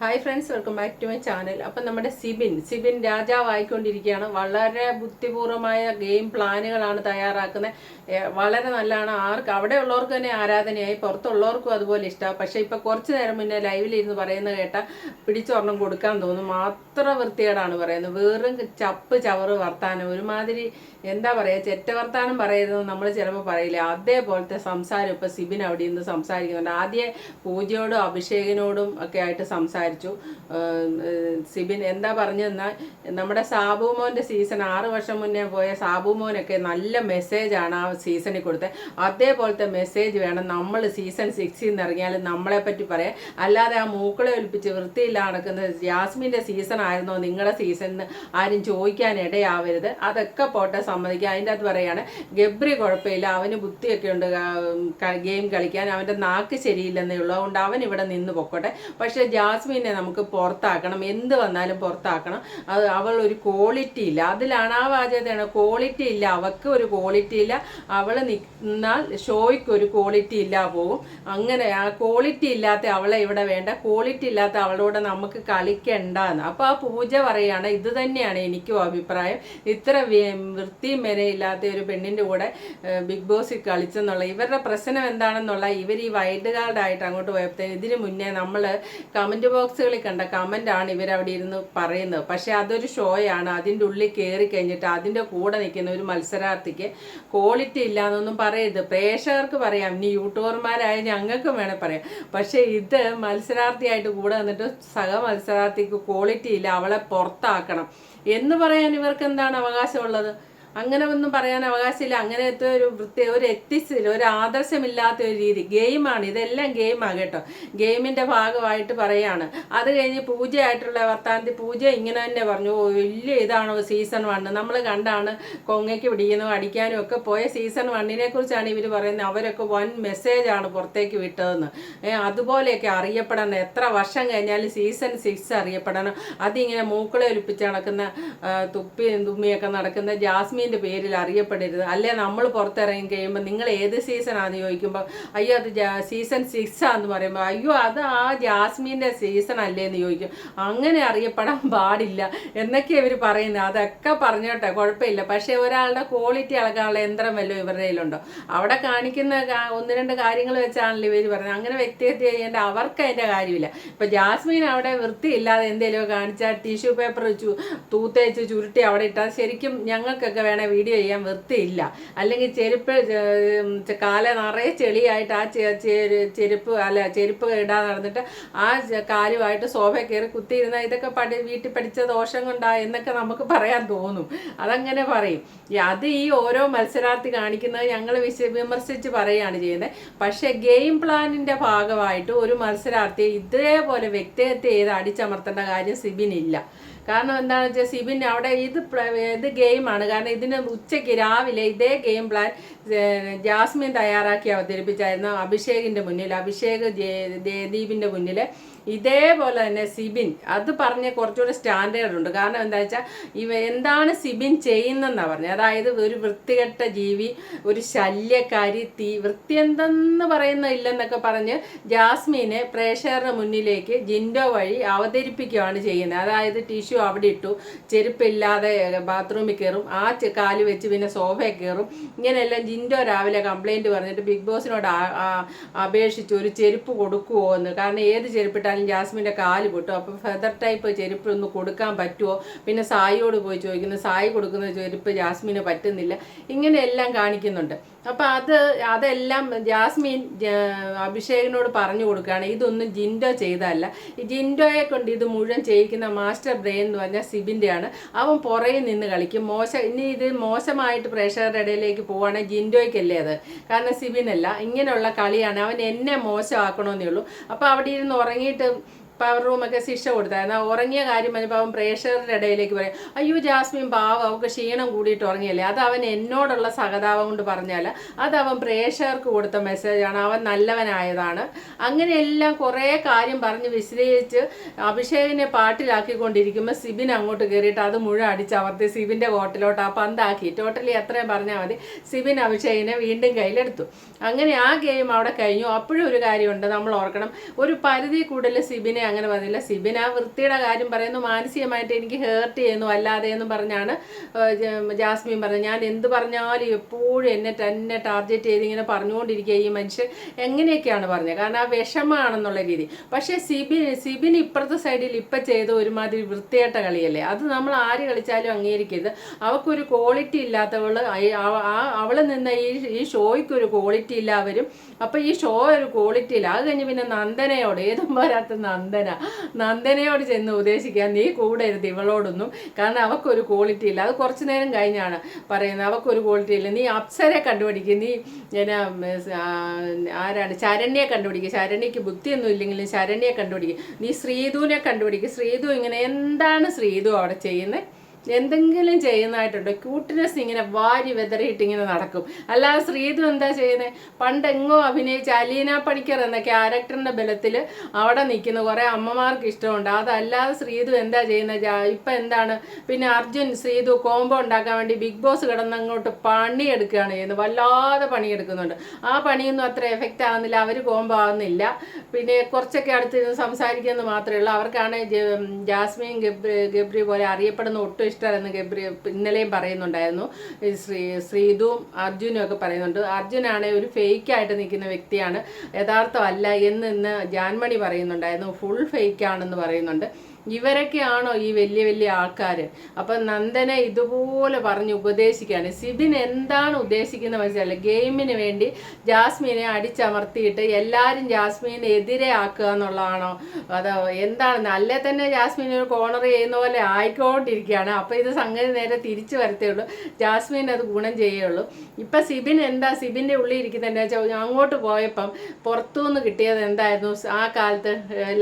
Hi friends welcome back to my channel അപ്പം നമ്മുടെ സിബിൻ സിബിൻ രാജാവായിക്കൊണ്ടിരിക്കുകയാണ്. വളരെ ബുദ്ധിപൂർവമായ ഗെയിം പ്ലാനുകളാണ് തയ്യാറാക്കുന്നത്. വളരെ നല്ലതാണ്. ആർക്ക് അവിടെ ഉള്ളവർക്ക് തന്നെ ആരാധനയായി പുറത്തുള്ളവർക്കും അതുപോലെ ഇഷ്ടമാണ് പക്ഷേ ഇപ്പോൾ കുറച്ച് നേരം മുന്നേ ലൈവിലിരുന്ന് പറയുന്ന കേട്ട പിടിച്ചൊരെണ്ണം കൊടുക്കാൻ തോന്നും മാത്ര വൃത്തികേടാണ് പറയുന്നത്. വെറും ചപ്പ് ചവറ് വർത്താനം. ഒരുമാതിരി എന്താ പറയുക ചെറ്റ വർത്താനം പറയുന്നത് നമ്മൾ ചിലപ്പോൾ പറയില്ല. അതേപോലത്തെ സംസാരം ഇപ്പോൾ സിബിൻ അവിടെ നിന്ന് സംസാരിക്കുന്നുണ്ട്. ആദ്യം പൂജയോടും അഭിഷേകിനോടും ഒക്കെ ആയിട്ട് സംസാരിച്ചു സിബിൻ എന്താ പറഞ്ഞതെന്നാൽ നമ്മുടെ സാബുമോന്റെ സീസൺ ആറ് വർഷം മുന്നേ പോയ സാബുമോനൊക്കെ നല്ല മെസ്സേജാണ് ആ സീസണിൽ കൊടുത്തത്. അതേപോലത്തെ മെസ്സേജ് വേണം നമ്മൾ സീസൺ സിക്സിൽ നിന്ന് ഇറങ്ങിയാൽ നമ്മളെ പറ്റി പറയാം അല്ലാതെ ആ മൂക്കളെ ഒലിപ്പിച്ച് വൃത്തിയില്ലാതെ നടക്കുന്നത് ജാസ്മിന്റെ സീസൺ ആയിരുന്നോ? നിങ്ങളുടെ സീസൺ ആരും ചോദിക്കാൻ ഇടയാവരുത്. അതൊക്കെ പോട്ടെ സമ്മതിക്കുക അതിന്റെ അത് പറയാണ് ഗബ്രി കുഴപ്പമില്ല. അവന് ബുദ്ധിയൊക്കെ ഉണ്ട്. ഗെയിം കളിക്കാൻ അവന്റെ നാക്ക് ശരിയില്ലെന്നേ ഉള്ളൂ. അതുകൊണ്ട് അവൻ ഇവിടെ നിന്ന് പൊക്കോട്ടെ. പക്ഷേ ജാസ്മിനെ നമുക്ക് പുറത്താക്കണം. എന്ത് വന്നാലും പുറത്താക്കണം. അത് അവൾ ഒരു ക്വാളിറ്റി ഇല്ല. അതിലാണ് ആ വാചകതയാണ് ക്വാളിറ്റി ഇല്ല. അവൾക്ക് ഒരു ക്വാളിറ്റി ഇല്ല. അവൾ നിന്നാൽ ഷോയ്ക്ക് ഒരു ക്വാളിറ്റി ഇല്ല പോവും. അങ്ങനെ ആ ക്വാളിറ്റി ഇല്ലാത്ത അവളെ ഇവിടെ വേണ്ട. ക്വാളിറ്റി ഇല്ലാത്ത അവളോട് നമുക്ക് കളിക്കണ്ട എന്ന് അപ്പോൾ ആ പൂജ പറയാണ് ഇത് തന്നെയാണ് എനിക്കും അഭിപ്രായം. ഇത്ര വൃത്തി വരെയില്ലാത്ത ഒരു പെണ്ണിന്റെ കൂടെ ബിഗ് ബോസിൽ കളിച്ചെന്നുള്ള ഇവരുടെ പ്രശ്നം എന്താണെന്നുള്ള ഇവർ ഈ വൈൽഡ് കാർഡായിട്ട് അങ്ങോട്ട് പോയപ്പോഴത്തേന് ഇതിന് മുന്നേ നമ്മൾ കമന്റ് ബോക്സുകളിൽ കണ്ട കമന്റാണ് ഇവരവിടെ ഇരുന്ന് പറയുന്നത്. പക്ഷേ അതൊരു ഷോയാണ് അതിന്റെ ഉള്ളിൽ കയറി കഴിഞ്ഞിട്ട് അതിന്റെ കൂടെ നിൽക്കുന്ന ഒരു മത്സരാർത്ഥിക്ക് ക്വാളിറ്റി ഇല്ല എന്നൊന്നും പറയരുത്. പ്രേക്ഷകർക്ക് പറയാം. ഇനി യൂട്യൂബർമാരായ ഞങ്ങൾക്കും വേണേൽ പറയാം. പക്ഷേ ഇത് മത്സരാർത്ഥിയായിട്ട് കൂടെ നിന്നിട്ട് സഹ മത്സരാർത്ഥിക്ക് ക്വാളിറ്റി ഇല്ല. അവളെ പുറത്താക്കണം. എന്ന് പറയാൻ ഇവർക്ക് എന്താണ് അവകാശമുള്ളത്? അങ്ങനെ ഒന്നും പറയാൻ അവകാശമില്ല. അങ്ങനത്തെ ഒരു വൃത്തി ഒരു എത്തിക്സ് ഇല്ല ഒരു ആദർശമില്ലാത്ത ഒരു രീതി. ഗെയിമാണ് ഇതെല്ലാം ഗെയിമാണ് കേട്ടോ. ഗെയിമിന്റെ ഭാഗമായിട്ട് പറയാണ് അത് കഴിഞ്ഞ് പൂജയായിട്ടുള്ള വർത്താനത്തിൽ പൂജ ഇങ്ങനെ തന്നെ പറഞ്ഞു. "ഓ, വലിയ ഇതാണോ സീസൺ വണ്ണ് നമ്മൾ കണ്ടാണ് കൊങ്ങയ്ക്ക് പിടിക്കുന്നതും അടിക്കാനും ഒക്കെ പോയ സീസൺ വണ്ണിനെ കുറിച്ചാണ് ഇവർ പറയുന്നത്. അവരൊക്കെ വൻ മെസ്സേജാണ് പുറത്തേക്ക് വിട്ടതെന്ന്. അതുപോലെയൊക്കെ അറിയപ്പെടണം. എത്ര വർഷം കഴിഞ്ഞാലും സീസൺ സിക്സ് അറിയപ്പെടണം. അതിങ്ങനെ മൂക്കളെ ഒലിപ്പിച്ച് നടക്കുന്ന തുപ്പി തുമ്മിയൊക്കെ നടക്കുന്ന ജാസ്മിന്റെ പേരിൽ അറിയപ്പെടരുത്. അല്ലെ നമ്മൾ പുറത്തിറങ്ങി കഴിയുമ്പോൾ നിങ്ങൾ ഏത് സീസണാന്ന് ചോദിക്കുമ്പോൾ അയ്യോ അത് സീസൺ സിക്സ് ആന്ന് പറയുമ്പോൾ അയ്യോ അത് ആ ജാസ്മിന്റെ സീസൺ അല്ലേ എന്ന് ചോദിക്കും. അങ്ങനെ അറിയപ്പെടാൻ പാടില്ല. എന്നൊക്കെ ഇവർ പറയുന്നത്. അതൊക്കെ പറഞ്ഞോട്ടെ കുഴപ്പമില്ല. പക്ഷേ ഒരാളുടെ ക്വാളിറ്റി അളക്കാനുള്ള യന്ത്രം വല്ലതും ഇവരുടെ കയ്യിലുണ്ടോ? അവിടെ കാണിക്കുന്ന ഒന്ന് രണ്ട് കാര്യങ്ങൾ വെച്ചാണല്ലോ ഇവർ പറഞ്ഞത്. അങ്ങനെ വ്യക്തിഹത്യ ചെയ്യേണ്ട അവർക്ക് അതിന്റെ കാര്യമില്ല. ഇപ്പം ജാസ്മിൻ അവിടെ വൃത്തിയില്ലാതെ എന്തെങ്കിലും കാണിച്ചാൽ ടിഷ്യൂ പേപ്പർ വെച്ചു തൂത്തേച്ച് ചുരുട്ടി അവിടെ ഇട്ടാൽ ശരിക്കും ഞങ്ങൾക്കൊക്കെ വേണേൽ വീഡിയോ ചെയ്യാൻ വൃത്തിയില്ല. അല്ലെങ്കിൽ ചെരുപ്പ് കാല നിറയെ ചെളിയായിട്ട് ആ ചെരുപ്പ് അല്ല ചെരുപ്പ് ഇടാൻ നടന്നിട്ട് ആ കാലുമായിട്ട് സോഫ കയറി കുത്തിയിരുന്ന ഇതൊക്കെ പഠി വീട്ടിൽ പഠിച്ച ദോഷം കൊണ്ടാ എന്നൊക്കെ നമുക്ക് പറയാൻ തോന്നും. അതങ്ങനെ പറയും. അത് ഈ ഓരോ മത്സരാർത്ഥി കാണിക്കുന്നത് ഞങ്ങൾ വിശ വിമർശിച്ച് പറയുകയാണ് ചെയ്യുന്നത്. പക്ഷേ ഗെയിം പ്ലാനിന്റെ ഭാഗമായിട്ട് ഒരു മത്സരാർത്ഥി ഇതേപോലെ വ്യക്തിഹത്യ ചെയ്ത് അടിച്ചമർത്തേണ്ട കാര്യം സിബിനില്ല. കാരണം എന്താണെന്ന് വെച്ചാൽ സിബിൻ അവിടെ ഇത് ഇത് ഗെയിമാണ് കാരണം ഇതിന് ഉച്ചയ്ക്ക് രാവിലെ ഇതേ ഗെയിം പ്ലാൻ ജാസ്മിൻ തയ്യാറാക്കി അവതരിപ്പിച്ചായിരുന്നു അഭിഷേകിന്റെ മുന്നിൽ. അഭിഷേക് ജയദീപിന്റെ മുന്നിൽ ഇതേപോലെ തന്നെ സിബിൻ അത് പറഞ്ഞ കുറച്ചുകൂടെ സ്റ്റാൻഡേർഡ് ഉണ്ട്. കാരണം എന്താ വെച്ചാൽ ഇവ എന്താണ് സിബിൻ ചെയ്യുന്നതെന്നാണ് പറഞ്ഞത്. അതായത് ഒരു വൃത്തികെട്ട ജീവി ഒരു ശല്യക്കാരി തീ വൃത്തി എന്തെന്ന് പറയുന്ന ഇല്ലെന്നൊക്കെ പറഞ്ഞ് ജാസ്മിനെ പ്രേക്ഷകരുടെ മുന്നിലേക്ക് ജിൻഡോ വഴി അവതരിപ്പിക്കുകയാണ് ചെയ്യുന്നത്. അതായത് ടിഷ്യൂ അവിടെ ഇട്ടു ചെരുപ്പില്ലാതെ ബാത്റൂമിൽ കയറും ആ കാൽ വെച്ച് പിന്നെ സോഫയിൽ കയറും. ഇങ്ങനെയെല്ലാം ജിൻഡോ രാവിലെ കംപ്ലൈന്റ് പറഞ്ഞിട്ട് ബിഗ് ബോസിനോട് അപേക്ഷിച്ച് ഒരു ചെരുപ്പ് കൊടുക്കുമോ എന്ന്. കാരണം ഏത് ചെരുപ്പിട്ടാലും ജാസ്മിന്റെ കാൽ പൊട്ടും. അപ്പോൾ ഫെദർ ടൈപ്പ് ചെരുപ്പ് ഒന്ന് കൊടുക്കാൻ പറ്റുമോ പിന്നെ സായിയോട് പോയി ചോദിക്കുന്നു സായി കൊടുക്കുന്ന ചെരുപ്പ് ജാസ്മിന് പറ്റുന്നില്ല. ഇങ്ങനെയെല്ലാം കാണിക്കുന്നുണ്ട്. അപ്പോൾ അത് അതെല്ലാം ജാസ്മിൻ അഭിഷേകിനോട് പറഞ്ഞു കൊടുക്കുകയാണ്. ഇതൊന്നും ജിൻഡോ ചെയ്തതല്ല. ജിൻഡോയെ കൊണ്ട് ഇത് മുഴുവൻ ചെയ്യിക്കുന്ന മാസ്റ്റർ ബ്രെയിൻ എന്ന് പറഞ്ഞാൽ സിബിന്റെയാണ് അവൻ പുറകിൽ നിന്ന് കളിക്കും. മോശം ഇനി ഇത് മോശമായിട്ട് പ്രേക്ഷകരുടെ ഇടയിലേക്ക് പോവുകയാണെങ്കിൽ ജിൻഡോയ്ക്കല്ലേ അത്? കാരണം സിബിനല്ല. ഇങ്ങനെയുള്ള കളിയാണ്. അവൻ എന്നെ മോശമാക്കണമെന്നേ ഉള്ളൂ. അപ്പോൾ അവിടെ ഇരുന്ന് ഉറങ്ങിയിട്ട് പവർ റൂമൊക്കെ ശിക്ഷ കൊടുത്തായിരുന്നു ആ ഉറങ്ങിയ കാര്യം അവൻ പ്രേക്ഷകരുടെ ഇടയിലേക്ക് പറയും അയ്യോ ജാസ്മിൻ പാവം അവൾക്ക് ക്ഷീണം കൂടിയിട്ട് ഉറങ്ങിയല്ലേ? അത് അവൻ എന്നോടുള്ള സഹതാപം കൊണ്ട് പറഞ്ഞാൽ അത് അവൻ പ്രേക്ഷകർക്ക് കൊടുത്ത മെസ്സേജാണ് അവൻ നല്ലവനായതാണ്. അങ്ങനെയെല്ലാം കുറേ കാര്യം പറഞ്ഞ് വിശദീകരിച്ച് അഭിഷേകിനെ പാട്ടിലാക്കിക്കൊണ്ടിരിക്കുമ്പോൾ സിബിൻ അങ്ങോട്ട് കയറിയിട്ട് അത് മുഴുവൻ അടിച്ചമർത്തി സിബിന്റെ കോട്ടിലോട്ട് ആ പന്താക്കി ടോട്ടലി എത്രയും പറഞ്ഞാൽ മതി. സിബിൻ അഭിഷേകിനെ വീണ്ടും കയ്യിലെടുത്തു. അങ്ങനെ ആ ഗെയിം അവിടെ കഴിഞ്ഞു. അപ്പോഴും ഒരു കാര്യമുണ്ട് നമ്മൾ ഓർക്കണം. ഒരു പരിധി കൂടുതൽ സിബിനെ അങ്ങനെ പറഞ്ഞില്ല. സിബിൻ ആ വൃത്തിയുടെ കാര്യം പറയുന്നു. മാനസികമായിട്ട് എനിക്ക് ഹേർട്ട് ചെയ്യുന്നു. അല്ലാതെ എന്ന് പറഞ്ഞാണ് ജാസ്മിൻ പറഞ്ഞത്. ഞാൻ എന്ത് പറഞ്ഞാലും എപ്പോഴും എന്നെ തന്നെ ടാർഗറ്റ് ചെയ്ത് ഇങ്ങനെ പറഞ്ഞുകൊണ്ടിരിക്കുക ഈ മനുഷ്യൻ. എങ്ങനെയൊക്കെയാണ് പറഞ്ഞത്? കാരണം ആ വിഷമമാണെന്നുള്ള രീതി. പക്ഷേ സിബിൻ സിബിൻ ഇപ്പുറത്തെ സൈഡിൽ ഇപ്പം ചെയ്ത ഒരുമാതിരി വൃത്തിയായിട്ട കളിയല്ലേ? അത് നമ്മൾ ആര് കളിച്ചാലും അംഗീകരിക്കരുത്. അവൾക്കൊരു ക്വാളിറ്റി ഇല്ലാത്തവൾ അവൾ നിന്ന ഈ ഈ ഷോയ്ക്ക് ഒരു ക്വാളിറ്റി ഇല്ല അവരും. അപ്പം ഈ ഷോ ഒരു ക്വാളിറ്റി ഇല്ല. അത് കഴിഞ്ഞ് പിന്നെ നന്ദനയോട് ഏതും പോരാത്ത നന്ദന നന്ദനയോട് ചെന്ന് ഉപദേശിക്കാൻ നീ കൂടരുത് ഇവളോടൊന്നും. കാരണം അവക്കൊരു ക്വാളിറ്റി ഇല്ല. അത് കുറച്ച് നേരം കഴിഞ്ഞാണ് പറയുന്നത്. അവക്കൊരു ക്വാളിറ്റി ഇല്ല. നീ അപ്സരെ കണ്ടുപിടിക്കുക നീ ആ, ആരാണ്? ശരണ്യെ കണ്ടുപിടിക്കുക ശരണ്യക്ക് ബുദ്ധിയൊന്നും ഇല്ലെങ്കിലും ശരണ്യെ കണ്ടുപിടിക്കുക നീ ശ്രീധുവിനെ കണ്ടുപിടിക്കുക ശ്രീധു ഇങ്ങനെ എന്താണ് ശ്രീധു അവിടെ ചെയ്യുന്നത്? എന്തെങ്കിലും ചെയ്യുന്നതായിട്ടുണ്ടോ? ക്യൂട്ട്നെസ് ഇങ്ങനെ വാരി വെതറിയിട്ട് ഇങ്ങനെ നടക്കും. അല്ലാതെ ശ്രീധു എന്താ ചെയ്യുന്നത് പണ്ടെങ്ങോ അഭിനയിച്ച അലീന പണിക്കർ എന്ന ക്യാരക്ടറിന്റെ ബലത്തിൽ അവിടെ നിൽക്കുന്ന. കുറേ അമ്മമാർക്ക് ഇഷ്ടമുണ്ട്. അതല്ലാതെ ശ്രീധു എന്താ ചെയ്യുന്നത് ഇപ്പം എന്താണ്? പിന്നെ അർജുൻ ശ്രീധു കോംബോ ഉണ്ടാക്കാൻ വേണ്ടി ബിഗ് ബോസ് കിടന്ന് അങ്ങോട്ട് പണിയെടുക്കുകയാണ് ചെയ്യുന്നത്. വല്ലാതെ പണിയെടുക്കുന്നുണ്ട്. ആ പണിയൊന്നും അത്ര എഫക്റ്റ് ആകുന്നില്ല അവർ കോംബോ ആകുന്നില്ല പിന്നെ കുറച്ചൊക്കെ അടുത്ത് സംസാരിക്കുന്നത് മാത്രമേ ഉള്ളൂ. അവർക്കാണ് ജാസ്മിൻ ഗബ്രി പോലെ അറിയപ്പെടുന്ന ഒട്ടും ഇഷ്ടമല്ലെന്ന് ഗബ്രി ഇന്നലെയും പറയുന്നുണ്ടായിരുന്നു. ശ്രീ ശ്രീതുവും അർജുനും ഒക്കെ പറയുന്നുണ്ട്. അർജുനാണെ ഒരു ഫേക്കായിട്ട് നിൽക്കുന്ന വ്യക്തിയാണ്. യഥാർത്ഥമല്ല എന്ന് ഇന്ന് ജാൻമണി പറയുന്നുണ്ടായിരുന്നു. ഫുൾ ഫേക്കാണെന്ന് പറയുന്നുണ്ട്. ഇവരൊക്കെയാണോ ഈ വലിയ വലിയ ആൾക്കാർ അപ്പം നന്ദനെ ഇതുപോലെ പറഞ്ഞ് ഉപദേശിക്കുകയാണ്. സിബിൻ എന്താണ് ഉദ്ദേശിക്കുന്നത് മനസ്സിലല്ല ഗെയിമിന് വേണ്ടി ജാസ്മിനെ അടിച്ചമർത്തിയിട്ട് എല്ലാവരും ജാസ്മിനെ എതിരെ ആക്കുക എന്നുള്ളതാണോ? അതോ എന്താണ്? അല്ലേ തന്നെ ജാസ്മിൻ ഒരു കോണർ ചെയ്യുന്ന പോലെ ആയിക്കോണ്ടിരിക്കുകയാണ്. അപ്പോൾ ഇത് സംഗതി നേരെ തിരിച്ചു വരത്തേ ഉള്ളൂ. ജാസ്മിൻ അത് ഗുണം ചെയ്യുള്ളൂ ഇപ്പം സിബിൻ എന്താ? സിബിന്റെ ഉള്ളിൽ ഇരിക്കുന്നതെന്ന് വെച്ചാൽ അങ്ങോട്ട് പോയപ്പം പുറത്തുനിന്ന് കിട്ടിയത് എന്തായിരുന്നു? ആ കാലത്ത്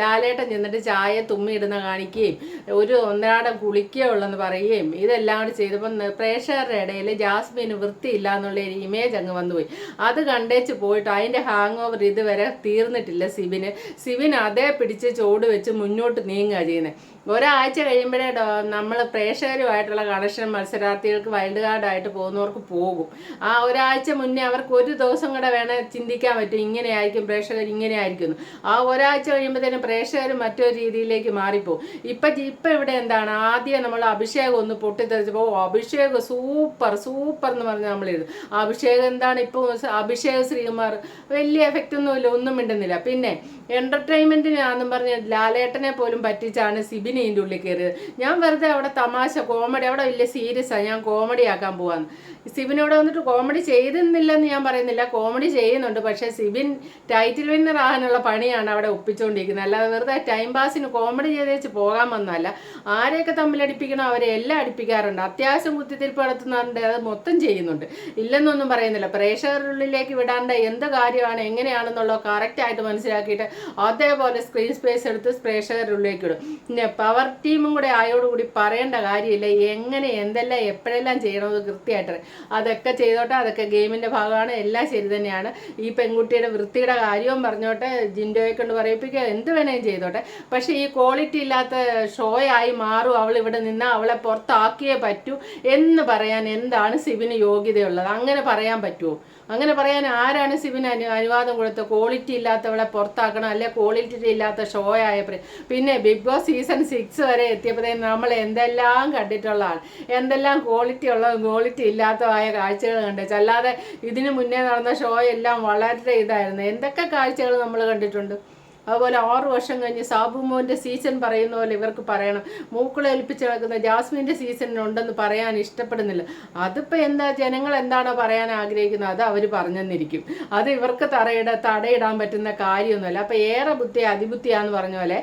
ലാലേട്ടൻ ചെന്നിട്ട് ചായ തുമ്മിയിടുന്ന കാണിക്കുകയും ഒരു ഒന്നരാടം കുളിക്കുകയുള്ളെന്ന് പറയുകയും ഇതെല്ലാം കൂടി ചെയ്തപ്പോൾ പ്രേക്ഷകരുടെ ഇടയിൽ ജാസ്മിന് വൃത്തിയില്ല എന്നുള്ള ഒരു ഇമേജ് അങ്ങ് വന്നുപോയി. അത് കണ്ടേച്ച് പോയിട്ട് അതിന്റെ ഹാങ് ഓവർ ഇതുവരെ തീർന്നിട്ടില്ല സിബിന്. സിബിൻ അതേ പിടിച്ച് ചോട് വെച്ച് മുന്നോട്ട് നീങ്ങുക ചെയ്യുന്നത് ഒരാഴ്ച കഴിയുമ്പോഴേ നമ്മൾ പ്രേക്ഷകരുമായിട്ടുള്ള കണക്ഷൻ മത്സരാർത്ഥികൾക്ക് വൈൽഡ് കാർഡായിട്ട് പോകുന്നവർക്ക് പോകും. ആ ഒരാഴ്ച മുന്നേ അവർക്ക് ഒരു ദിവസം കൂടെ വേണേൽ ചിന്തിക്കാൻ പറ്റും. ഇങ്ങനെയായിരിക്കും പ്രേക്ഷകർ ഇങ്ങനെ ആയിരിക്കും ആ ഒരാഴ്ച കഴിയുമ്പോഴത്തേനും പ്രേക്ഷകർ മറ്റൊരു രീതിയിലേക്ക് മാറിപ്പോകും ഇപ്പം ഇപ്പം ഇവിടെ എന്താണ്? ആദ്യം നമ്മൾ അഭിഷേകം ഒന്ന് പൊട്ടിത്തെറിച്ചപ്പോൾ അഭിഷേകം സൂപ്പർ സൂപ്പർ എന്ന് പറഞ്ഞ് നമ്മൾ എഴുതും. അഭിഷേകം എന്താണ്? ഇപ്പോൾ അഭിഷേക് ശ്രീകുമാർ വലിയ എഫക്റ്റ് ഒന്നുമില്ല ഒന്നും മിണ്ടുന്നില്ല. പിന്നെ എന്റർടൈൻമെന്റിനാന്നും പറഞ്ഞ് ലാലേട്ടനെ പോലും പറ്റിച്ചാണ് സിബിന് ഇതിന്റെ ഉള്ളിൽ കയറിയത്. ഞാൻ വെറുതെ അവിടെ തമാശ കോമഡി അവിടെ വലിയ സീരിയസാണ് ഞാൻ കോമഡി ആക്കാൻ പോവാന്ന്. സിബിനോട് വന്നിട്ട് കോമഡി ചെയ്തെന്നില്ലെന്ന് ഞാൻ പറയുന്നില്ല. കോമഡി ചെയ്യുന്നുണ്ട്. പക്ഷേ സിബിൻ ടൈറ്റിൽ വിന്നർ ആകാനുള്ള പണിയാണ് അവിടെ ഒപ്പിച്ചുകൊണ്ടിരിക്കുന്നത് അല്ലാതെ വെറുതെ ടൈം പാസിന് കോമഡി ചെയ്ത് വെച്ച് പോകാൻ വന്നല്ല ആരെയൊക്കെ തമ്മിൽ അടിപ്പിക്കണോ അവരെ എല്ലാം അടിപ്പിക്കാറുണ്ട്. അത്യാവശ്യം കുത്തിത്തിരിപ്പ് നടത്തുന്നുണ്ട്. അത് മൊത്തം ചെയ്യുന്നുണ്ട്. ഇല്ലെന്നൊന്നും പറയുന്നില്ല. പ്രേക്ഷകരുള്ളിലേക്ക് വിടാണ്ട് എന്ത് കാര്യമാണ് എങ്ങനെയാണെന്നുള്ളത് കറക്റ്റായിട്ട് മനസ്സിലാക്കിയിട്ട് അതേപോലെ സ്ക്രീൻ സ്പേസ് എടുത്ത് പ്രേക്ഷകരുള്ളിലേക്ക് ഇടും. പിന്നെ പവർ ടീമും കൂടെ ആയോടുകൂടി പറയേണ്ട കാര്യമില്ല. എങ്ങനെ എന്തെല്ലാം എപ്പോഴെല്ലാം ചെയ്യണമെന്ന് കൃത്യമായിട്ട് അതൊക്കെ ചെയ്തോട്ടെ അതൊക്കെ ഗെയിമിന്റെ ഭാഗമാണ്. എല്ലാം ശരി തന്നെയാണ്. ഈ പെൺകുട്ടിയുടെ വൃത്തിയുടെ കാര്യവും പറഞ്ഞോട്ടെ ജിൻഡോയെ കൊണ്ട് പറയിപ്പിക്കുക എന്ത് വേണേലും ചെയ്തോട്ടെ. പക്ഷേ ഈ ക്വാളിറ്റി ഇല്ലാത്ത ഷോയായി മാറും. അവൾ ഇവിടെ നിന്ന് അവളെ പുറത്താക്കിയേ പറ്റൂ എന്ന് പറയാൻ എന്താണ് സിബിന് യോഗ്യതയുള്ളത്? അങ്ങനെ പറയാൻ പറ്റുമോ അങ്ങനെ പറയാൻ ആരാണ് സിബിന് അനു അനുവാദം കൊടുത്തത്? ക്വാളിറ്റി ഇല്ലാത്തവളെ പുറത്താക്കണം അല്ലെ ക്വാളിറ്റി ഇല്ലാത്ത ഷോ ആയ പിന്നെ ബിഗ് ബോസ് സീസൺ സിക്സ് വരെ എത്തിയപ്പോഴത്തേക്കും നമ്മൾ എന്തെല്ലാം കണ്ടിട്ടുള്ളതാണ്. എന്തെല്ലാം ക്വാളിറ്റി ഉള്ള ക്വാളിറ്റി ഇല്ലാത്തതായ കാഴ്ചകൾ കണ്ടു. അല്ലാതെ ഇതിനു മുന്നേ നടന്ന ഷോ എല്ലാം വളരെ ഇതായിരുന്നു. എന്തൊക്കെ കാഴ്ചകൾ നമ്മൾ കണ്ടിട്ടുണ്ട്? അതുപോലെ ആറു വർഷം കഴിഞ്ഞ് സാബുമോന്റെ സീസൺ പറയുന്ന പോലെ ഇവർക്ക് പറയണം. മൂക്കളെ ഏൽപ്പിച്ച് കിടക്കുന്ന സീസൺ ഉണ്ടെന്ന് പറയാൻ ഇഷ്ടപ്പെടുന്നില്ല. അതിപ്പോ എന്താ ജനങ്ങൾ എന്താണോ പറയാൻ ആഗ്രഹിക്കുന്നത് അത് അവർ പറഞ്ഞെന്നിരിക്കും. അത് ഇവർക്ക് തറയിട തടയിടാൻ പറ്റുന്ന കാര്യമൊന്നുമല്ല. അപ്പോൾ ഏറെ ബുദ്ധി അതിബുദ്ധിയാന്ന് പറഞ്ഞ പോലെ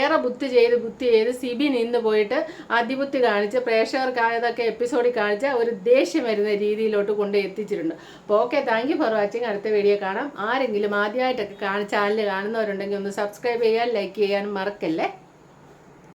ഏറെ ബുദ്ധി ചെയ്ത് ബുദ്ധി ചെയ്ത് സിബി നിന്ന് പോയിട്ട് അതിബുദ്ധി കാണിച്ച് പ്രേക്ഷകർക്കായതൊക്കെ എപ്പിസോഡിൽ കാണിച്ച് ഒരു ദേഷ്യം വരുന്ന രീതിയിലോട്ട് കൊണ്ട് എത്തിച്ചിട്ടുണ്ട്. അപ്പോൾ okay thank you for watching അടുത്ത വീഡിയോ കാണാം. ആരെങ്കിലും ആദ്യമായിട്ടൊക്കെ കാണി ചാനൽ കാണുന്നവരുണ്ടെങ്കിൽ ഒന്ന് സബ്സ്ക്രൈബ് ചെയ്യാൻ ലൈക്ക് ചെയ്യാനും മറക്കല്ലേ?